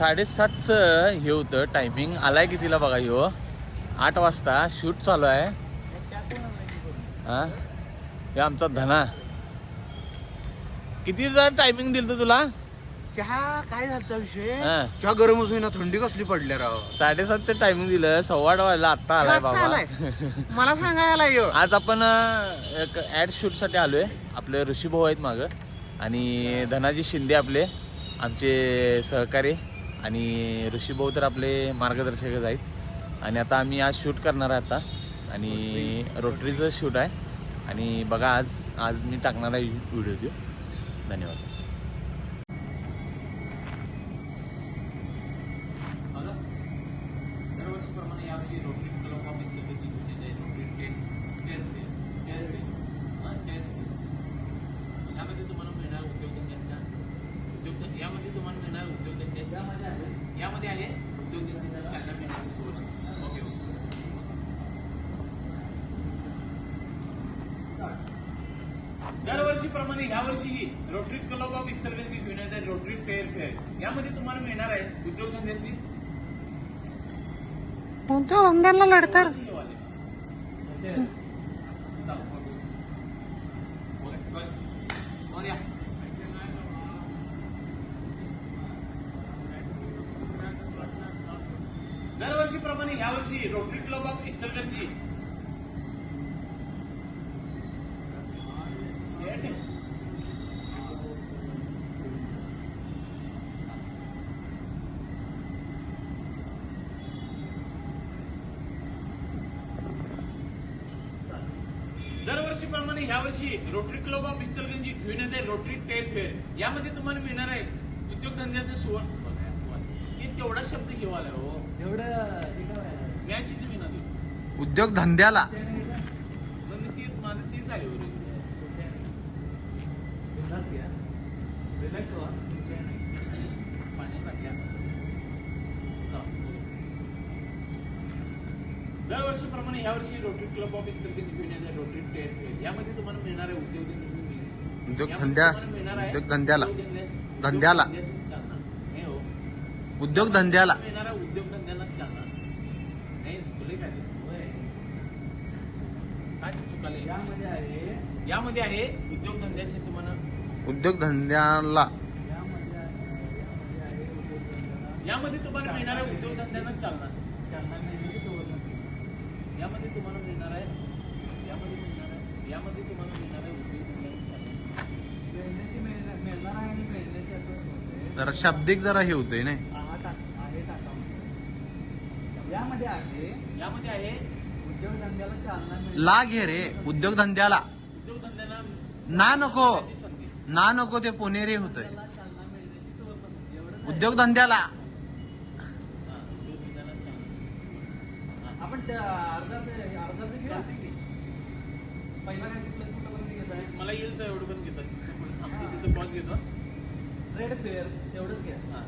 साडेसातचं हे होतं टायमिंग आलाय कितीला बघा ह्यो? आठ वाजता शूट चालू आहे. हा? हे आमचा धना. कितीचा टायमिंग दिलं तुला? चहा काय झालता विषय? हा. चहा गरमच होईना थंडी कसली पडली राव. साडेसातचं टायमिंग दिलं. सव्वा आठ वाजला. आत्ता आलाय आत्ता बाबा. मला सांगायला यो आज आपण अं, एक ॲड शूटसाठी आलोय. आपले ऋषीभाऊ आहेत मागं. आणि धनाजी शिंदे आपले. आमचे सहकारी. आणि ऋषीभाऊ तर आपले मार्गदर्शकच आहेत. आणि आता आम्ही आज शूट करणार आहे आता. आणि रोटरीचं शूट आहे. आणि बघा आज आज मी टाकणार आहे व्हिडिओ देऊ. धन्यवाद. दरवर्षीप्रमाणे यावर्षी रोटरी क्लब ऑफ इन्स्टिट्यूट घेऊन येते Rotary ten ten ten ten यामध्ये तुम्हाला मिळणार उद्योगधंद्यांच्या उद्योग यामध्ये तुम्हाला मिळणार उद्योगधंद्याच्या यामध्ये आहे. यामध्ये आहे मिळण्याची सुवर्ण संधी. ओके ओके दरवर्षीप्रमाणे यावर्षीही रोटरी क्लब ऑफ इन्स्टॉलमेंट घेऊन येते रोटरी फेअर फेअर यामध्ये तुम्हाला मिळणार आहे उद्योगधंद्याची कोणत्या धंद्याला लढतर? दरवर्षीप्रमाणे यावर्षी रोटरी क्लब ऑफ इचलकरंजी. दरवर्षीप्रमाणे यावर्षी रोटरी क्लब ऑफ इचलगंजी घेऊन येते रोटरी टेल फेअर यामध्ये तुम्हाला मिळणार आहे उद्योगधंद्याचे सुवर्ण तेवढा शब्द घेवाला हो. मॅचीच विना देऊ. उद्योग धंद्याला. मग मी ते माझं तेच आहे हो टाकल्या. दरवर्षीप्रमाणे यावर्षी रोटरी क्लब ऑफ येते रोटरी टेन फेअर यामध्ये तुम्हाला मिळणार आहे उद्योगधंदे उद्योगधंद्या उद्योगधंद्याला धंद्याला. उद्योगधंद्याला. येणाऱ्या उद्योगधंद्याला चालना नाही. चुकले काय चुकाले? यामध्ये आहे. यामध्ये आहे उद्योगधंद्याचे तुम्हाला? उद्योगधंद्याला. यामध्ये तुम्हाला मिळणाऱ्या उद्योगधंद्यांना चालना यामध्ये तुम्हाला मिळणार आहे यामध्ये मिळणार आहे यामध्ये तुम्हाला मिळणार आहे उद्योगधंद्यांना चालना जरा शाब्दिक जरा हे होतंय ना यामध्ये आहे यामध्ये आहे उद्योगधंद्याला चालना मिळेल ला घे रे उद्योगधंद्याला उद्योगधंद्यांना ना नको. ना नको ते पुणेरी होतंय चालना मिळण्याची. एवढंच. उद्योगधंद्याला हा, चालना. आपण त्या अर्धा ते अर्धा ते घेऊ चालते की? पहिला काय कुठलं कुठलं बंदी घेत आहे मला येईल तर एवढं पण घेतात तिथं पॉज घेतो ट्रेड फेअर तेवढंच घ्या हा.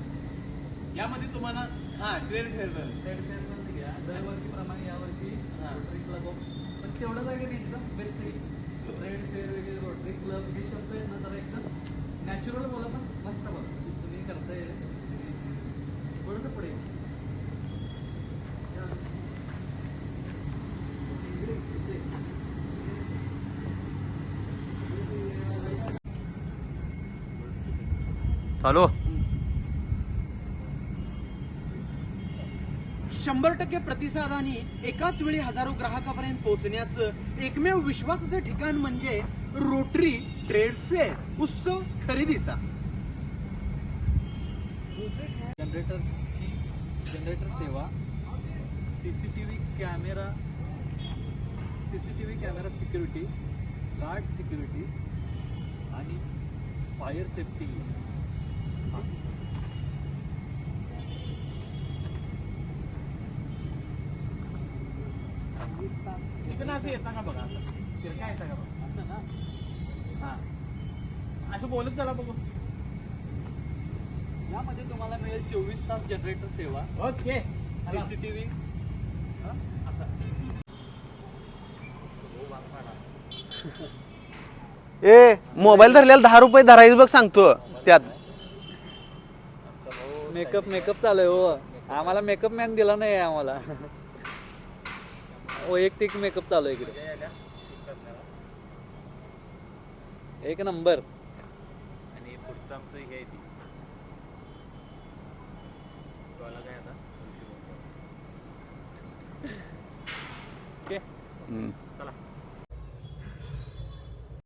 यामध्ये तुम्हाला हा ट्रेड फेअर ट्रेड फेअर पण घ्या. दरवर्षीप्रमाणे यावर्षी हा. रोटरी क्लब ऑफ पण आहे की एकदम? बेस्ट ट्रेड फेअर वगैरे रोटरी क्लब हे शब्द आहेत ना जरा एकदम नॅचरल बोला पण मस्त बोला. तुम्ही करताय. थोडंसं पुढे चालू शंभर टक्के प्रतिसादाने एकाच वेळी हजारो ग्राहकापर्यंत पोहोचण्याचं एकमेव विश्वासाचं ठिकाण म्हणजे रोटरी ट्रेड फेअर उत्सव खरेदीचा. जनरेटरची जनरेटर सेवा C C T V camera C C T V camera security guard security आणि फायर सेफ्टी. इकडं असं येतं का बघा असं. तिरका येतं का बघा? असं ना? हा. असं बोलत चला बघू. यामध्ये तुम्हाला मिळेल चोवीस तास जनरेटर सेवा. ओके. सीसीटीव्ही ए मोबाईल धरलेला दहा रुपये धरायचं बघ सांगतो. त्यात. मेकअप मेकअप चालू आहे हो. आम्हाला मेकअप मॅन दिला नाही आहे आम्हाला. वैयक्तिक मेकअप चालू आहे इकडे. एक नंबर. आणि पुढचं आमचं हे आहे ती. कळलं काय आता. ओके.